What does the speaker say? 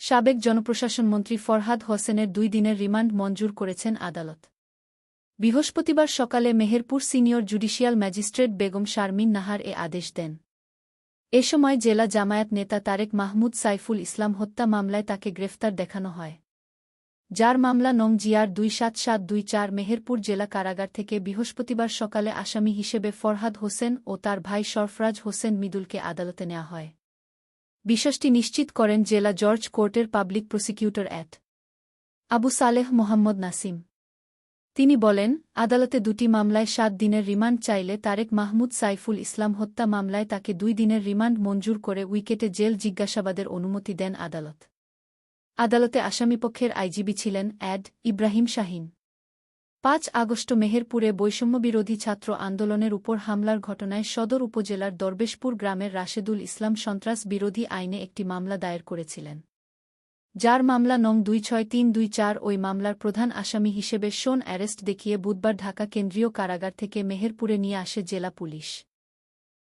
সাবেক জনপ্রশাসন মন্ত্রী ফরহাদ হোসেনের দুই দিনের রিমান্ড মঞ্জুর করেছেন আদালত। বৃহস্পতিবার সকালে Meherpur senior judicial magistrate Begum Sharmin Nahar এ আদেশ দেন। এ সময় জেলা জামায়াত নেতা তারেক মাহমুদ সাইফুল ইসলাম হত্যা মামলায় তাকে গ্রেফতার দেখানো হয়। যার মামলা নং জিয়ার দুই সাত সাত দুই চার মেহেরপুর জেলা কারাগার থেকে বৃহস্পতিবার সকালে আসামি হিসেবে ফরহাদ হোসেন ও তার ভাই সরফরাজ হোসেন মিদুলকে আদালতে নেওয়া হয়। বিষয়টি নিশ্চিত করেন জেলা জর্জ কোর্টের পাবলিক প্রসিকিউটর অ্যাট আবু সালেহ মোহাম্মদ নাসিম। তিনি বলেন, আদালতে দুটি মামলায় সাত দিনের রিমান্ড চাইলে তারেক মাহমুদ সাইফুল ইসলাম হত্যা মামলায় তাকে দুই দিনের রিমান্ড মঞ্জুর করে উইকেটে জেল জিজ্ঞাসাবাদের অনুমতি দেন আদালত। আদালতে আসামিপক্ষের আইজিবি ছিলেন অ্যাড ইব্রাহিম শাহিন। পাঁচ আগস্ট মেহেরপুরে বৈষম্যবিরোধী ছাত্র আন্দোলনের উপর হামলার ঘটনায় সদর উপজেলার দরবেশপুর গ্রামের রাশেদুল ইসলাম সন্ত্রাস বিরোধী আইনে একটি মামলা দায়ের করেছিলেন। যার মামলা নং দুই ছয় তিন দুই চার ওই মামলার প্রধান আসামি হিসেবে শোন অ্যারেস্ট দেখিয়ে বুধবার ঢাকা কেন্দ্রীয় কারাগার থেকে মেহেরপুরে নিয়ে আসে জেলা পুলিশ।